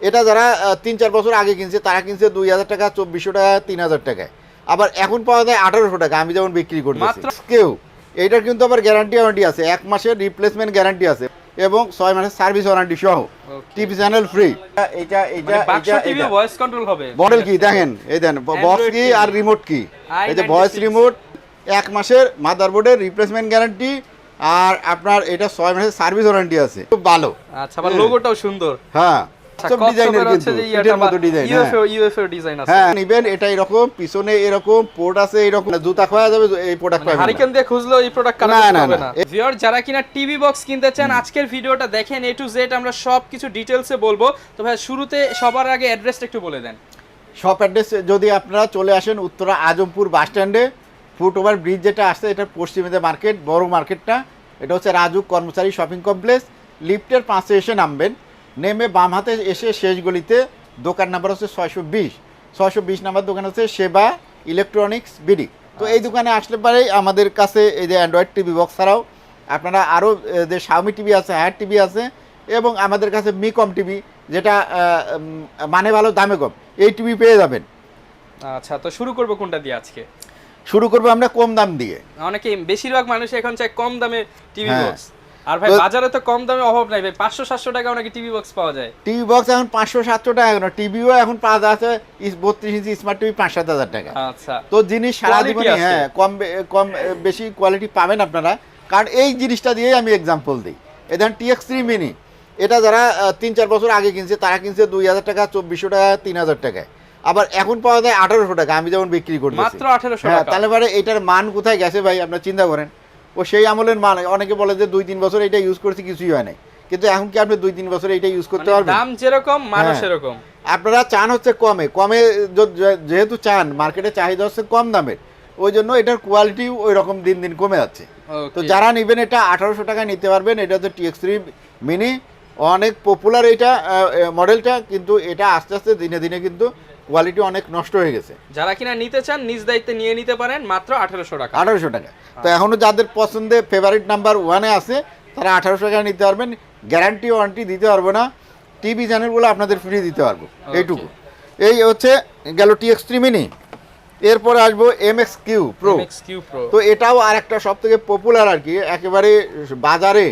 এটা যারা তিন চার বছর আগে কিনছে তারা কিনছে দুই হাজার টাকা চব্বিশশো টাকা তিন হাজার টাকায়। আবার এখন পাওয়া যায় আঠারোশো টাকা আমি যেমন বিক্রি করতেছি। মাত্র- কেউ এইটার কিন্তু আবার গ্যারান্টি ওয়ারেন্টি আছে। এক মাসের রিপ্লেসমেন্ট গ্যারান্টি আছে এবং ছয় মাসের সার্ভিস ওয়ারেন্টি সহ। টিভি চ্যানেল ফ্রি এটা এটা এটা ভয়েস কন্ট্রোল হবে। মডেল কি? দেখেন এই দেন বক্স কি আর রিমোট কি? এই যে ভয়েস রিমোট এক মাসের মাদারবোর্ডের রিপ্লেসমেন্ট গ্যারান্টি আর আপনার এটা ছয় মাসের সার্ভিস ওয়ারেন্টি আছে। খুব ভালো। আচ্ছা আবার লোগোটাও সুন্দর। হ্যাঁ। সব ডিজাইনের কিন্তু এটার মতো ডিজাইন UFO UFO ডিজাইন আছে। হ্যাঁ নিবেন এটা এরকম পিছনে এরকম পোর্ট আছে এরকম জুতা খোয়া যাবে এই প্রোডাক্ট পাবেন হারিকেন দিয়ে খুঁজলেও এই প্রোডাক্ট না, হবে না। না। ভিউয়ার যারা কিনা টিভি বক্স কিনতে চান আজকের ভিডিওটা দেখেন এ টু জেড আমরা সব কিছু ডিটেইলসে বলব। তো ভাই শুরুতে সবার আগে অ্যাড্রেসটা একটু বলে দেন। শপ অ্যাড্রেস যদি আপনারা চলে আসেন উত্তরা আজমপুর বাস স্ট্যান্ডে ফুট ওভার ব্রিজ যেটা আসছে এটা পশ্চিমেতে মার্কেট বড় মার্কেটটা এটা হচ্ছে রাজু কর্মচারী শপিং কমপ্লেক্স লিফটের পাশে এসে নামবেন। নেমে বাম হাতে এসে শেষ গলিতে দোকান নাম্বার হচ্ছে ছয়শো বিশ। ছয়শো বিশ নাম্বার দোকান হচ্ছে সেবা ইলেকট্রনিক্স বিডি। তো এই দোকানে আসলে পরেই আমাদের কাছে এই যে অ্যান্ড্রয়েড টিভি বক্স ছাড়াও আপনারা আরও যে শাওমি টিভি আছে হায়ার টিভি আছে এবং আমাদের কাছে মিকম টিভি যেটা মানে ভালো দামে কম এই টিভি পেয়ে যাবেন। আচ্ছা তো শুরু করব কোনটা দিয়ে আজকে? শুরু করব আমরা কম দাম দিয়ে। অনেকে বেশিরভাগ মানুষ এখন চায় কম দামে টিভি। বক্স আর ভাই বাজারে তো কম দামে অভাব নাই ভাই। পাঁচশো সাতশো টাকা অনেকে টিভি বক্স পাওয়া যায়। টিভি বক্স এখন পাঁচশো সাতশো টাকা কেন? টিভিও এখন পাওয়া যাচ্ছে বত্রিশ ইঞ্চি স্মার্ট টিভি পাঁচ সাত হাজার টাকা। আচ্ছা। তো জিনিস সারা হ্যাঁ কম কম বেশি কোয়ালিটি পাবেন আপনারা। কারণ এই জিনিসটা দিয়েই আমি এক্সাম্পল দিই। এ ধরেন টিএক্স থ্রি মিনি এটা যারা তিন চার বছর আগে কিনছে তারা কিনছে দুই হাজার টাকা চব্বিশশো টাকা তিন হাজার টাকায় আবার এখন পাওয়া যায় আঠারোশো টাকা আমি যেমন বিক্রি করতেছি। মাত্র আঠারোশো হ্যাঁ টাকা। তাহলে পরে এটার মান কোথায় গেছে ভাই আপনার চিন্তা করেন। ও সেই আমলের মান অনেকে বলে যে দুই তিন বছর এটা ইউজ করছি কিছুই হয় নাই। কিন্তু এখন কি আপনি দুই তিন বছর এটা ইউজ করতে মানে পারবেন? দাম যেরকম মানুষ হ্যাঁ। সেরকম। আপনারা চান হচ্ছে কমে। কমে যেহেতু চান মার্কেটে চাহিদা হচ্ছে কম দামের। ওই জন্য এটার কোয়ালিটি ওই রকম দিন দিন কমে যাচ্ছে। তো যারা নেবেন এটা আঠারোশো টাকায় নিতে পারবেন। এটা হচ্ছে টিএক্স থ্রি মিনি অনেক পপুলার এটা মডেলটা কিন্তু এটা আস্তে আস্তে দিনে দিনে কিন্তু কোয়ালিটি অনেক নষ্ট হয়ে গেছে। যারা কিনা নিতে চান নিজ দায়িত্বে নিয়ে নিতে পারেন মাত্র আঠারোশো টাকা। আঠারোশো টাকা। তো এখনও যাদের পছন্দে ফেভারিট নাম্বার ওয়ানে আছে তারা আঠারোশো টাকা নিতে পারবেন। গ্যারান্টি ওয়ারেন্টি দিতে পারব না। টিভি চ্যানেলগুলো আপনাদের ফ্রি দিতে পারব। এইটুকু। এই হচ্ছে গেল টিএক্স থ্রি মিনি এরপরে আসব এম এক্স কিউ প্রো তো এটাও আর একটা সব থেকে পপুলার আর কি। একেবারে বাজারে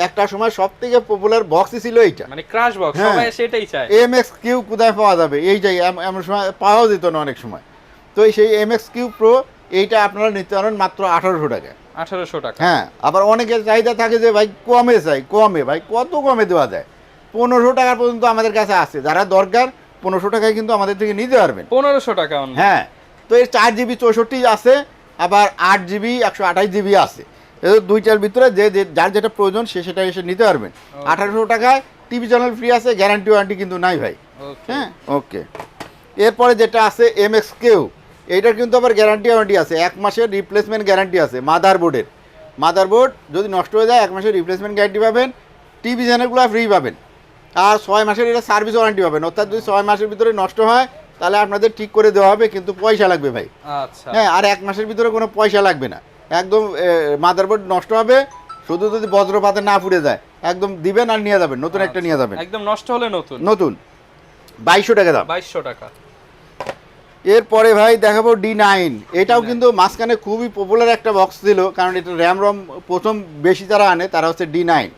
একটা সময় সব থেকে পপুলার বক্সই ছিল এইটা। মানে ক্রাশ বক্স হ্যাঁ। সবাই সেটাই চায়। এম এক্স কিউ কোথায় পাওয়া যাবে? এইটাই এম- এমন সময় পাওয়াও যেত না অনেক সময়। তো সেই এম এক্স কিউ প্রো এইটা আপনারা নিতে পারেন মাত্র আঠারোশো টাকা আঠারোশো টাকা। হ্যাঁ আবার অনেকের চাহিদা থাকে যে ভাই কমে চাই কমে ভাই কত কমে দেওয়া যায়? পনেরোশো টাকা পর্যন্ত আমাদের কাছে আছে। যারা দরকার পনেরোশো টাকায় কিন্তু আমাদের থেকে নিতে পারবেন। পনেরোশো টাকা হ্যাঁ তো এর চার জিবি চৌষট্টি আছে আবার আট জিবি একশো আঠাশ জিবি আছে। এদের দুইটার ভিতরে যে যে- যার যেটা প্রয়োজন সে সেটা এসে নিতে পারবেন আঠারোশো টাকায় টিভি চ্যানেল ফ্রি আছে গ্যারান্টি ওয়ারেন্টি কিন্তু নাই ভাই। হ্যাঁ? ওকে এরপরে যেটা আছে এম এক্স কেউ এইটার কিন্তু আবার গ্যারান্টি ওয়ারেন্টি আছে। এক মাসের রিপ্লেসমেন্ট গ্যারান্টি আছে মাদার বোর্ডের মাদার বোর্ড যদি নষ্ট হয়ে যায় এক মাসের রিপ্লেসমেন্ট গ্যারান্টি পাবেন টিভি চ্যানেলগুলো ফ্রি পাবেন। আর ছয় মাসের এটা সার্ভিস ওয়ারেন্টি পাবেন। অর্থাৎ যদি ছয় মাসের ভিতরে নষ্ট হয় তাহলে আপনাদের ঠিক করে দেওয়া হবে কিন্তু পয়সা লাগবে ভাই। আচ্ছা। হ্যাঁ আর এক মাসের ভিতরে কোনো পয়সা লাগবে না। একদম মাদারবোর্ড নষ্ট হবে শুধু যদি বজ্রপাতে না পুড়ে যায় একদম দিবেন আর নিয়ে যাবেন নতুন একটা নিয়ে যাবেন। একদম নষ্ট হলে নতুন। নতুন। বাইশশো টাকা দাম। বাইশশো টাকা। এরপরে ভাই দেখাবো ডি নাইন এটাও কিন্তু মাঝখানে খুবই পপুলার একটা বক্স ছিল কারণ এটা র্যাম রম প্রথম বেশি যারা আনে তারা হচ্ছে ডি নাইন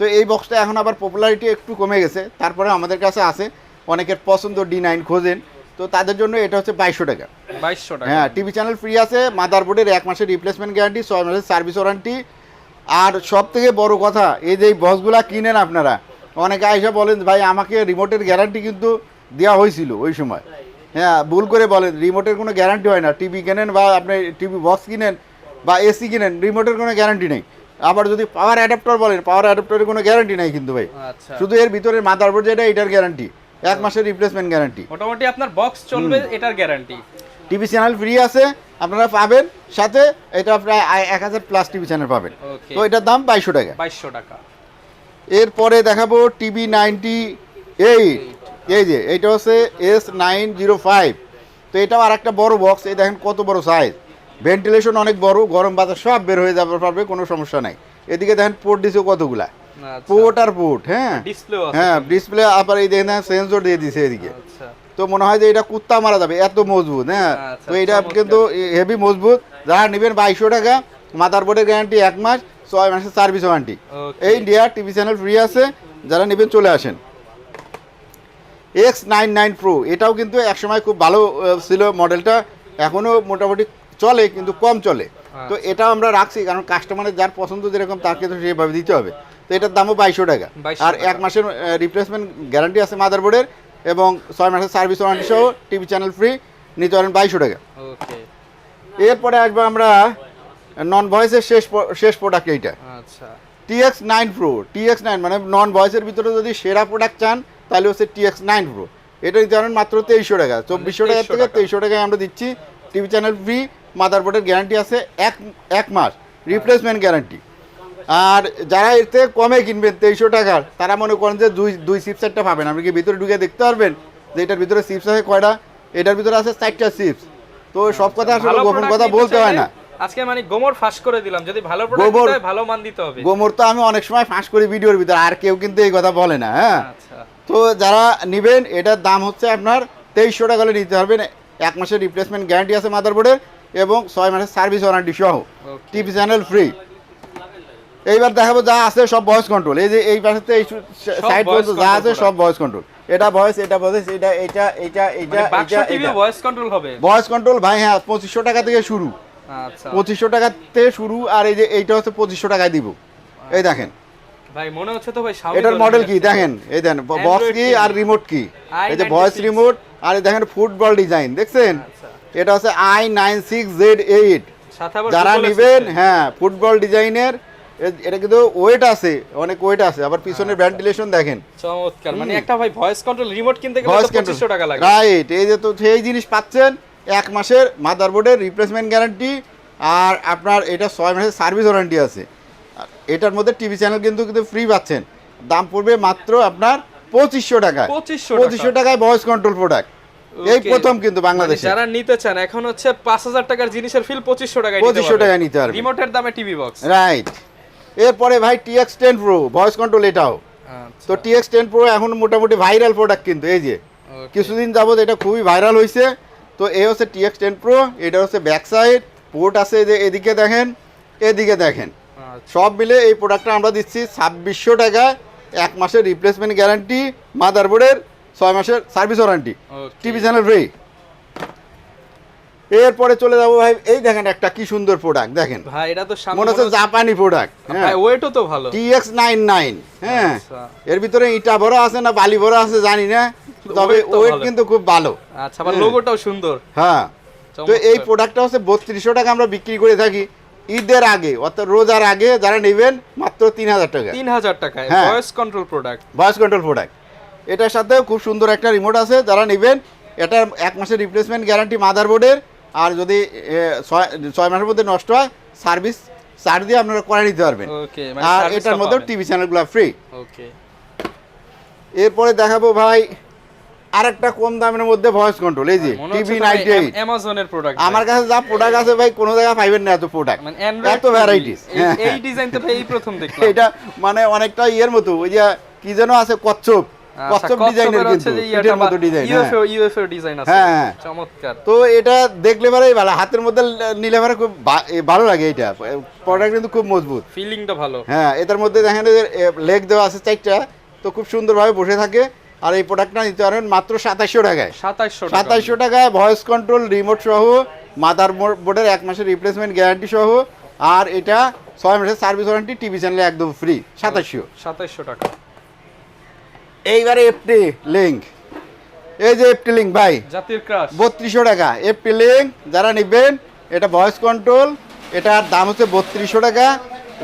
তো এই বক্সটা এখন আবার পপুলারিটি একটু কমে গেছে তারপরে আমাদের কাছে আছে অনেকের পছন্দ ডি নাইন খোঁজেন। তো তাদের জন্য এটা হচ্ছে বাইশশো টাকা। বাইশশো টাকা। হ্যাঁ টিভি চ্যানেল ফ্রি আছে মাদারবোর্ডের এক মাসের রিপ্লেসমেন্ট গ্যারান্টি ছয় মাসের সার্ভিস ওয়ারেন্টি আর সব থেকে বড় কথা এই যে এই বক্সগুলা কিনেন আপনারা অনেকে আইসা বলেন ভাই আমাকে রিমোটের গ্যারান্টি কিন্তু দেওয়া হয়েছিল ওই সময়। হ্যাঁ ভুল করে বলেন রিমোটের কোনো গ্যারান্টি হয় না। টিভি কেনেন বা আপনি টিভি বক্স কিনেন বা এসি কিনেন রিমোটের কোনো গ্যারান্টি নেই। আবার যদি পাওয়ার অ্যাডাপ্টার বলেন পাওয়ার অ্যাডাপ্টারের কোনো গ্যারান্টি নেই কিন্তু ভাই। আচ্ছা। শুধু এর ভিতরে মাদারবোর্ড যেটা এটার গ্যারান্টি এক মাসের রিপ্লেসমেন্ট গ্যারান্টি মোটামুটি আপনার বক্স চলবে এটার গ্যারান্টি টিভি চ্যানেল ফ্রি আছে আপনারা পাবেন। সাথে এটা প্রায় এক হাজার প্লাস টিভি চ্যানেল পাবেন। তো এটার দাম বাইশশো টাকা। বাইশশো টাকা। এরপরে দেখাবো টিভি নাইনটি এইট এই যে এটা হচ্ছে এস নাইন জিরো ফাইভ তো এটাও আর একটা বড় বক্স এই দেখেন কত বড় সাইজ ভেন্টিলেশন অনেক বড় গরম বাতাস সব বের হয়ে যাবে পারবে কোনো সমস্যা নাই। এদিকে দেখেন পোর্ট দিছে কতগুলা। পোর্ট আর পোর্ট হ্যাঁ। ডিসপ্লে হ্যাঁ ডিসপ্লে আবার এই দেখেন সেন্সর দিয়ে দিছে এদিকে। আচ্ছা। তো মনে হয় যে এটা কুত্তা মারা যাবে এত মজবুত হ্যাঁ। আচ্ছা, তো এটা কিন্তু হেভি মজবুত। যারা নেবেন বাইশশো টাকা মাদার বোর্ডের গ্যারান্টি এক মাস ছয় মাসের সার্ভিস ওয়ারেন্টি এই ইন্ডিয়া টিভি চ্যানেল ফ্রি আছে যারা নেবেন চলে আসেন। এক্স নাইন নাইন প্রো এটাও কিন্তু একসময় খুব ভালো ছিল মডেলটা এখনও মোটামুটি চলে কিন্তু কম চলে। তো আচ্ছা। এটাও আমরা রাখছি কারণ কাস্টমারের যার পছন্দ যেরকম তাকে তো সেভাবে দিতে হবে। তো এটার দামও বাইশশো টাকা। আর এক মাসের রিপ্লেসমেন্ট গ্যারান্টি আছে মাদারবোর্ডের এবং ছয় মাসের সার্ভিস ওয়ারেন্টি সহ টিভি চ্যানেল ফ্রি নিতে পারেন বাইশশো টাকা। এরপরে আসব আমরা নন ভয়েসের শেষ শেষ প্রোডাক্ট এইটা। আচ্ছা। TX nine pro TX nine মানে নন ভয়েসের ভিতরে যদি সেরা প্রোডাক্ট চান তাহলে হচ্ছে টিএক্স নাইন প্রো এটা নিতে পারেন মাত্র তেইশশো টাকা। চব্বিশশো টাকা 2300 থেকে তেইশশো টাকায় আমরা দিচ্ছি। টিভি চ্যানেল ফ্রি মাদারবোর্ডের গ্যারান্টি আছে এক এক মাস। রিপ্লেসমেন্ট গ্যারান্টি আর যারা এর থেকে কমে কিনবেন তেইশশো টাকার তারা মনে করেন যে দুই দুই চিপসেটটা পাবেন। আপনি কি ভিতরে ঢুকে দেখতে পারবেন যে এটার ভিতরে চিপস আছে কয়টা? এটার ভিতরে আছে চারটা চিপস তো সব কথা আসলে গোপন কথা বলতে হয় না। আজকে মানে গোমর ফাঁস করে দিলাম। যদি ভালো প্রোডাক্ট হয় ভালো মান দিতে হবে। গোমর তো আমি অনেক সময় ফাঁস করি ভিডিওর ভিতরে আর কেউ কিন্তু এই কথা বলে না হ্যাঁ? আচ্ছা। তো যারা নেবেন এটার দাম হচ্ছে আপনার তেইশশো টাকা হলে নিতে পারবেন। এক মাসের রিপ্লেসমেন্ট গ্যারান্টি আছে মাদারবোর্ডের এবং ছয় মাসের সার্ভিস ওয়ারেন্টি সহ. টিভি চ্যানেল ফ্রি এইবার দেখাবো যা আছে সব ভয়েস কন্ট্রোল এই যে এই পাশে এই সাইড পর্যন্ত যা আছে সব ভয়েস কন্ট্রোল এটা ভয়েস এটা ভয়েস এটা এটা এটা এটা মানে এটা ভয়েস কন্ট্রোল হবে? ভয়েস কন্ট্রোল ভাই হ্যাঁ পঁচিশশো টাকা থেকে শুরু। আচ্ছা। পঁচিশশো টাকা থেকে শুরু আর এই যে এইটা হচ্ছে পঁচিশশো টাকায় দিব। এই দেখেন। ভাই মনে হচ্ছে তো ভাই এটার মডেল কি? দেখেন এই দেখেন বক্স কি আর রিমোট কি? এই যে ভয়েস রিমোট আর এই দেখেন ফুটবল ডিজাইন দেখছেন? আচ্ছা। এটা হচ্ছে I nine six Z eight যারা নেবেন হ্যাঁ ফুটবল ডিজাইনের এটা কিন্তু ওয়েট আছে অনেক ওয়েট আছে আবার পিছনের আচ্ছা। ভেন্টিলেশন দেখেন। চমৎকার মানে একটা ভাই ভয়েস কন্ট্রোল রিমোট কিনতে গেলে 2500 টাকা লাগে। রাইট এই যে তো সেই জিনিস পাচ্ছেন এক মাসের মাদারবোর্ডের রিপ্লেসমেন্ট গ্যারান্টি আর আপনার এটা ছয় মাসের সার্ভিস ওয়ারেন্টি আছে। এটার মধ্যে টিভি চ্যানেল কিন্তু কিন্তু ফ্রি পাচ্ছেন। দাম পড়বে মাত্র আপনার পঁচিশশো টাকা। 2500 পঁচিশশো টাকায় ভয়েস কন্ট্রোল প্রোডাক্ট এই প্রথম কিন্তু মানে বাংলাদেশে। যারা নিতে চান এখন হচ্ছে 5000 টাকার জিনিসের ফিল 2500 টাকায় 2500 টাকায় নিতে পারবেন। রিমোটের দামে টিভি বক্স রাইট এরপরে ভাই TX ten pro voice control এটাও। আচ্ছা। তো টিএক্স টেন প্রো এখন মোটামুটি ভাইরাল প্রোডাক্ট কিন্তু এই যে। কিছুদিন যাবত এটা খুবই ভাইরাল হয়েছে তো এই হচ্ছে টিএক্স টেন প্রো এটা হচ্ছে ব্যাক সাইড পোর্ট আছে যে এদিকে দেখেন এদিকে দেখেন। সব মিলে এই প্রোডাক্টটা আমরা দিচ্ছি ছাব্বিশশো টাকা এক মাসের রিপ্লেসমেন্ট গ্যারান্টি মাদারবোর্ডের ছয় মাসের service warranty TV channel free এরপরে চলে যাব ভাই এই দেখেন একটা কি সুন্দর প্রোডাক্ট দেখেন। ভাই এটা তো মনে হচ্ছে জাপানি প্রোডাক্ট হ্যাঁ। ওয়েটও তো ভালো। টিএক্স নাইন নাইন হ্যাঁ। আচ্ছা। এর ভিতরে ইটা ভরা আছে না বালি ভরা আছে জানি না তবে ওয়েট কিন্তু খুব ভালো। আচ্ছা আবার হ্যাঁ। লোগোটাও সুন্দর। হ্যাঁ। তো এই প্রোডাক্টটা হচ্ছে বত্রিশশো টাকা আমরা বিক্রি করে থাকি ঈদের আগে অর্থাৎ রোজার আগে যারা নেবেন মাত্র তিন হাজার টাকা। 3000 টাকায় হ্যাঁ। Voice control product voice control product এটার সাথে খুব সুন্দর একটা রিমোট আছে যারা নেবেন এটার এক মাসের রিপ্লেসমেন্ট গ্যারান্টি মাদারবোর্ডের আর যদি ছয় মাসের মধ্যে নষ্ট হয় সার্ভিস চার্জ দিয়ে আপনারা করে নিতে পারবেন। আর এটার মধ্যে টিভি চ্যানেলগুলো ফ্রি এরপরে দেখাবো ভাই আরেকটা কম দামের মধ্যে ভয়েস কন্ট্রোল এই যে টিভি এইট। অ্যামাজনের প্রোডাক্ট আমার কাছে যা প্রোডাক্ট আছে ভাই কোনো জায়গায় পাইবেন না এত প্রোডাক্ট মানে এত ভ্যারাইটিস এই- এই ডিজাইন তো ভাই এই প্রথম দেখলাম। এটা মানে অনেকটা ইয়ের মতো ওই যে কি যেন আছে কচ্ছপ। কচ্ছপ ডিজাইনের কিন্তু এটার মতো ডিজাইন ইউএফও ইউএফও ডিজাইন আছে। চমৎকার। তো এটা দেখলে ভালো হাতের মধ্যে নিলে পরে খুব ভালো লাগে এটা। প্রোডাক্ট কিন্তু খুব মজবুত। ফিলিংটা ভালো। হ্যাঁ এটার মধ্যে দেখেন লেগ দেওয়া আছে চারটা তো খুব সুন্দরভাবে বসে থাকে। আর এই প্রোডাক্টটা নিতে পারেন মাত্র সাতাশশো টাকায়। 2700 টাকা। সাতাশশো টাকায় ভয়েস কন্ট্রোল রিমোট সহ মাদার বোর্ডের এক মাসের রিপ্লেসমেন্ট গ্যারান্টি সহ। আর এটা ছয় মাসের সার্ভিস ওয়ারেন্টি টিভি চ্যানেলে একদম ফ্রি সাতাশশো 2700 টাকা। এইবারে এফটি লিঙ্ক এই যে এফটি লিঙ্ক ভাই জাতির ক্রাশ। বত্রিশশো টাকা। এফটি লিঙ্ক যারা নেবেন এটা ভয়েস কন্ট্রোল এটার দাম হচ্ছে বত্রিশশো টাকা।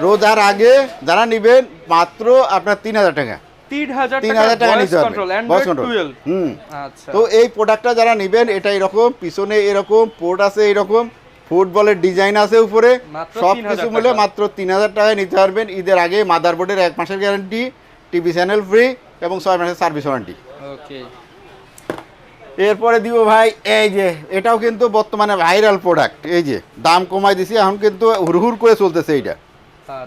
রোজার আগে যারা নেবেন মাত্র আপনার তিন হাজার টাকা। 3000 তিন টাকা হাজার টাকা ভয়েস নিতে পারবেন ভয়েস কন্ট্রোল হুম। আচ্ছা। তো এই প্রোডাক্টটা যারা নেবেন এটা এরকম পিছনে এরকম পোর্ট আছে এরকম ফুটবলের ডিজাইন আছে উপরে সব কিছু মিলে মাত্র তিন হাজার টাকায় নিতে পারবেন। ঈদের আগে মাদারবোর্ডের এক মাসের গ্যারান্টি টিভি চ্যানেল ফ্রি এবং ছয় মাসের সার্ভিস ওয়ারেন্টি। ওকে। এরপরে দিব ভাই এই যে এটাও কিন্তু বর্তমানে ভাইরাল প্রোডাক্ট এই যে দাম কমাই দিছি এখন কিন্তু হুড়হুড় করে চলতেছে এইটা।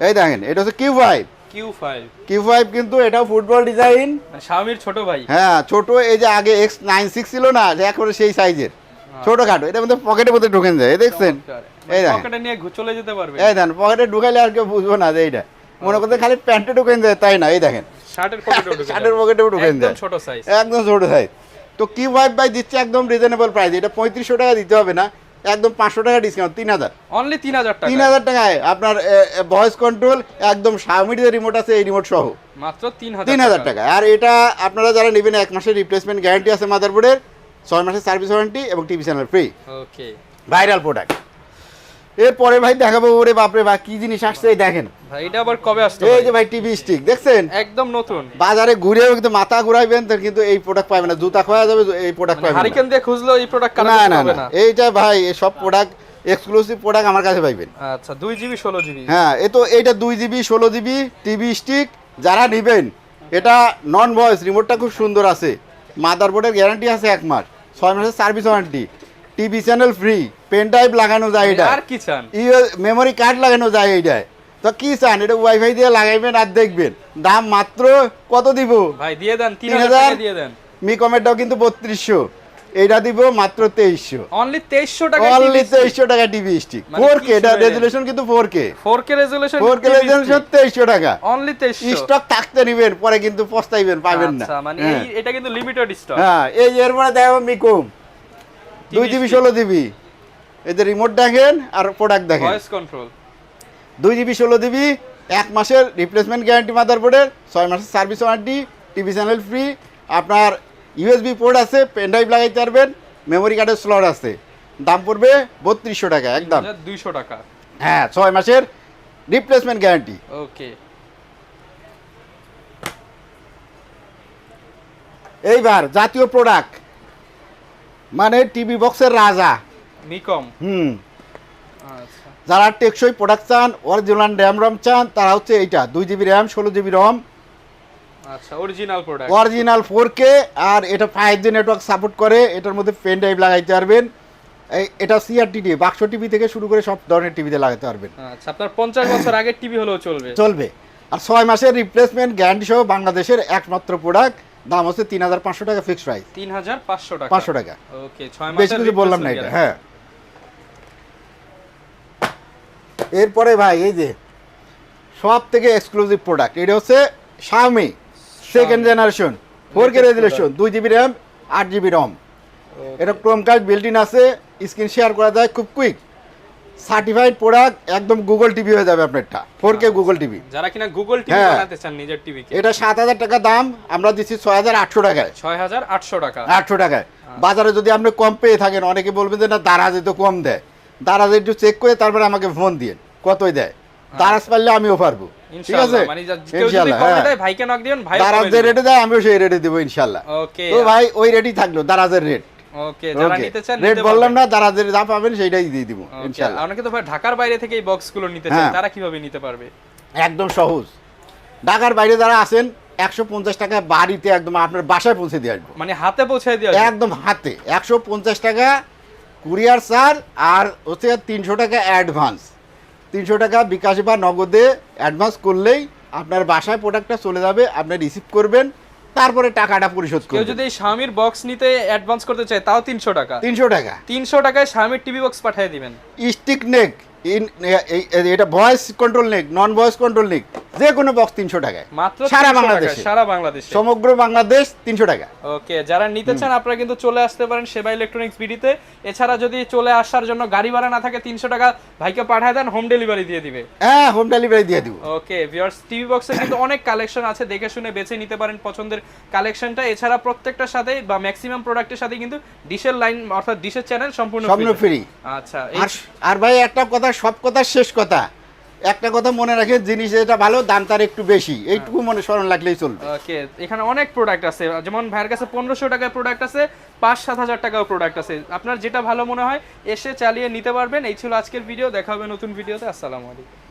এই দেখেন এটা হচ্ছে Q five Q five Q five কিন্তু এটাও ফুটবল ডিজাইন শাওমির ছোট ভাই। হ্যাঁ ছোট এই যে আগে এক্স নাইন সিক্স ছিল না যে এখন সেই সাইজের ছোটখাটো এটার মধ্যে পকেটের মধ্যে ঢুকেন যায় দেখছেন? এই দেখেন। পকেটে নিয়ে চলে যেতে পারবে। এই দেখেন পকেটে ঢুকাইলে আর কেউ বুঝব না যে এইটা। মনে করতে খালি প্যান্টে ঢুকেন যায় তাই না? এই দেখেন। শার্টের পকেটে ঢুকে শার্টের পকেটেও ঢুকেন একদম যায় ছোট সাইজ একদম ছোট সাইজ তো কি ফাইভ বাই দিচ্ছে? একদম রিজনেবল প্রাইস এটা পঁয়ত্রিশশো টাকা দিতে হবে না। একদম পাঁচশো টাকা ডিসকাউন্ট তিন হাজার। অনলি তিন হাজার টাকা তিন হাজার টাকায়। আপনার ভয়েস কন্ট্রোল একদম শাওমির যে রিমোট আছে এই রিমোট সহ। মাত্র তিন হাজার তিন হাজার টাকা আর এটা আপনারা যারা নেবেন এক মাসের রিপ্লেসমেন্ট গ্যারান্টি আছে মাদারবোর্ডের ছয় মাসের সার্ভিস ওয়ারেন্টি এবং TV channel free okay viral product এরপরে ভাই দেখাবো ওরে বাপরে বা কি জিনিস আসছে দেখেন। ভাই এটা আবার কবে আসছে এই যে ভাই টিভি স্টিক দেখছেন? একদম নতুন। বাজারে ঘুরেও কিন্তু মাথা ঘুরাইবেন তো কিন্তু এই প্রোডাক্ট পাবেন না। জুতা খোয়া যাবে এই প্রোডাক্ট পাবেন হারিকেন দিয়ে এই প্রোডাক্ট না কানেক্ট না না। না। এইটা ভাই সব প্রোডাক্ট এক্সক্লুসিভ প্রোডাক্ট আমার কাছে পাইবেন। আচ্ছা দুই জিবি ষোলো জিবি হ্যাঁ এ তো এইটা দুই জিবি ষোলো জিবি টিভি স্টিক যারা নেবেন এটা নন ভয়েস রিমোটটা খুব সুন্দর আছে। মাদারবোর্ডের গ্যারান্টি আছে এক মাস ছয় মাসের service warranty TV channel free pen drive লাগানো যায় এটা আর কি চান? মেমোরি কার্ড লাগানো যায় এইটায় তো কি চান? এটা ওয়াইফাই দিয়ে লাগাইবেন আর দেখবেন। দাম মাত্র কত দিব? ভাই দিয়ে দেন তিন হাজার দিয়ে দেন। মি কমেন্টটাও কিন্তু বত্রিশশো। এইটা দিব মাত্র তেইশশো। অনলি তেইশশো টাকা অনলি তেইশশো টাকা টিভি স্টিক মানে ফোর কে এটা রেজুলেশন কিন্তু four K four K resolution four K resolution তেইশশো টাকা। অনলি তেইশশো। স্টক থাকতে নিবেন পরে কিন্তু পস্তাইবেন পাবেন না। আচ্ছা মানে হ্যাঁ। এই এটা কিন্তু লিমিটেড স্টক হ্যাঁ এই এরপরে দেখাবো মিকুম। দুই জিবি। ষোলো জিবি যে রিমোট দেখেন আর প্রোডাক্ট দেখেন। ভয়েস কন্ট্রোল দুই জিবি ষোলো জিবি এক মাসের রিপ্লেসমেন্ট গ্যারান্টি মাদারবোর্ডের ছয় মাসের service warranty TV channel free আপনার ইউএসবি পোর্ট আছে পেন ড্রাইভ লাগাইতে পারবেন মেমোরি কার্ডের স্লট আছে। দাম পড়বে বত্রিশশো টাকা একদম। দুইশো টাকা। হ্যাঁ ছয় মাসের রিপ্লেসমেন্ট গ্যারান্টি ওকে। এইবার জাতীয় প্রোডাক্ট মানে টিভি বক্সের রাজা। নিকম। হুম। আচ্ছা। যারা টেকসই প্রোডাক্ট চান অরিজিনাল র্যাম রম চান তারা হচ্ছে এইটা দুই জিবি র্যাম ষোলো জিবি রম আচ্ছা original product original four K আর এটা ফাইভ জি নেটওয়ার্ক সাপোর্ট করে এটার মধ্যে পেন ড্রাইভ লাগাইতে পারবেন। এটা সিআরটিভি বাক্স টিভি থেকে শুরু করে সব ধরনের টিভিতে লাগাতে পারবেন। আচ্ছা আপনার পঞ্চাশ বছর আগের টিভি হলেও চলবে। চলবে। আর ছয় মাসের রিপ্লেসমেন্ট গ্যারান্টি সহ বাংলাদেশের একমাত্র প্রোডাক্ট দাম হচ্ছে তিন হাজার পাঁচশো টাকা ফিক্সড প্রাইস তিন হাজার পাঁচশো টাকা। পাঁচশো টাকা। ওকে ছয় বেশি কিছু বললাম না এটা হ্যাঁ। এরপরে ভাই এই যে সব থেকে এক্সক্লুসিভ প্রোডাক্ট এটা হচ্ছে Xiaomi second generation four K resolution দুই জিবি র্যাম আট জিবি রম এটা ক্রোম কার্ড বিল্ট ইন আছে স্ক্রিন শেয়ার করা যায় খুব কুইক সার্টিফাইড প্রোডাক্ট একদম গুগল টিভি হয়ে যাবে আপনারটা ফোর কে গুগল টিভি। যারা কিনা গুগল টিভি হ্যাঁ। বানাতে চান নিজের টিভিকে এটা সাত হাজার টাকা দাম আমরা দিচ্ছি ছয় হাজার আটশো টাকায়। ছয় হাজার আটশো টাকা। আটশো টাকায়। বাজারে যদি আপনি কম পেয়ে থাকেন অনেকে বলবেন যে না দারাজে তো কম দেয়। দারাজে একটু চেক করে তারপরে আমাকে ফোন দিয়ে কতই দেয়। দারাজ পারলে আমিও পারব। ঠিক আছে? মানে যা- কেউ যদি ইনশাল্লাহ কমে হ্যাঁ। দেয় ভাইকে নক দিবেন ভাই দারাজ যে রেটে দেয় আমিও সেই রেটে দেবো ইনশাল্লাহ। ওকে তো ভাই ওই রেটই থাকল দারাজের রেট ওকে যারা ওকে নিতে চান রেট বললাম না দারাজের যা পাবেন সেইটাই দিয়ে দিব Okay, অনেকে তো ভাই ঢাকার বাইরে থেকে এই বক্সগুলো নিতে চায় হ্যাঁ। তারা কীভাবে নিতে পারবে? একদম সহজ। ঢাকার বাইরে যারা আছেন একশো পঞ্চাশ টাকা বাড়িতে একদম আপনার বাসায় পৌঁছে দিয়ে আসব। মানে হাতে দেওয়া একদম হাতে। একশো পঞ্চাশ টাকা কুরিয়ার চার্জ আর হচ্ছে তিনশো টাকা অ্যাডভান্স। তিনশো টাকা বিকাশে বা নগদে অ্যাডভান্স করলেই আপনার বাসায় প্রোডাক্টটা চলে যাবে আপনি রিসিভ করবেন। তারপরে টাকাটা পরিশোধ কেউ যদি স্বামীর বক্স নিতে অ্যাডভান্স করতে চায় তাও তিনশো টাকা। তিনশো টাকা। তিনশো টাকায় স্বামীর টিভি বক্স পাঠিয়ে দিবেন। স্টিক নেক। ইন এটা ভয়েস কন্ট্রোল নেক নন ভয়েস কন্ট্রোল নেক যে কোনো বক্স তিনশো টাকায়। মাত্র সারা 300 টাকা, বাংলাদেশে সারা বাংলাদেশে। সমগ্র বাংলাদেশ তিনশো টাকা ওকে যারা নিতে চান আপনারা কিন্তু চলে আসতে পারেন সেবা ইলেকট্রনিক্স বিডিতে। এছাড়া যদি চলে আসার জন্য গাড়ি ভাড়া না থাকে তিনশো টাকা ভাইকে পাঠায় দেন হোম ডেলিভারি দিয়ে দিবে। হ্যাঁ হোম ডেলিভারি দিয়ে দিব। ওকে ভিউয়ার্স টিভি বক্সে কিন্তু অনেক কালেকশন আছে দেখে শুনে বেছে নিতে পারেন পছন্দের কালেকশনটা এছাড়া প্রত্যেকটার সাথে বা ম্যাক্সিমাম প্রোডাক্টের সাথে কিন্তু ডিশের লাইন অর্থাৎ ডিশের চ্যানেল সম্পূর্ণ সম্পূর্ণ ফ্রি আচ্ছা আর ভাই একটা কথা সব কথা শেষ কথা। একটা কথা মনে রাখে জিনিস যেটা ভালো, দাম তার একটু বেশি। এইটুকু মনে স্মরণ লাগলেই চলবে। ওকে, এখানে অনেক প্রোডাক্ট আছে। যেমন ভাইয়ের কাছে পনেরোশো টাকার প্রোডাক্ট আছে, পাঁচ সাত হাজার টাকাও প্রোডাক্ট আছে। আপনার যেটা ভালো মনে হয়, এসে চালিয়ে নিতে পারবেন। এই ছিল আজকের ভিডিও দেখা হবে নতুন ভিডিওতে আসসালামু আলাইকুম।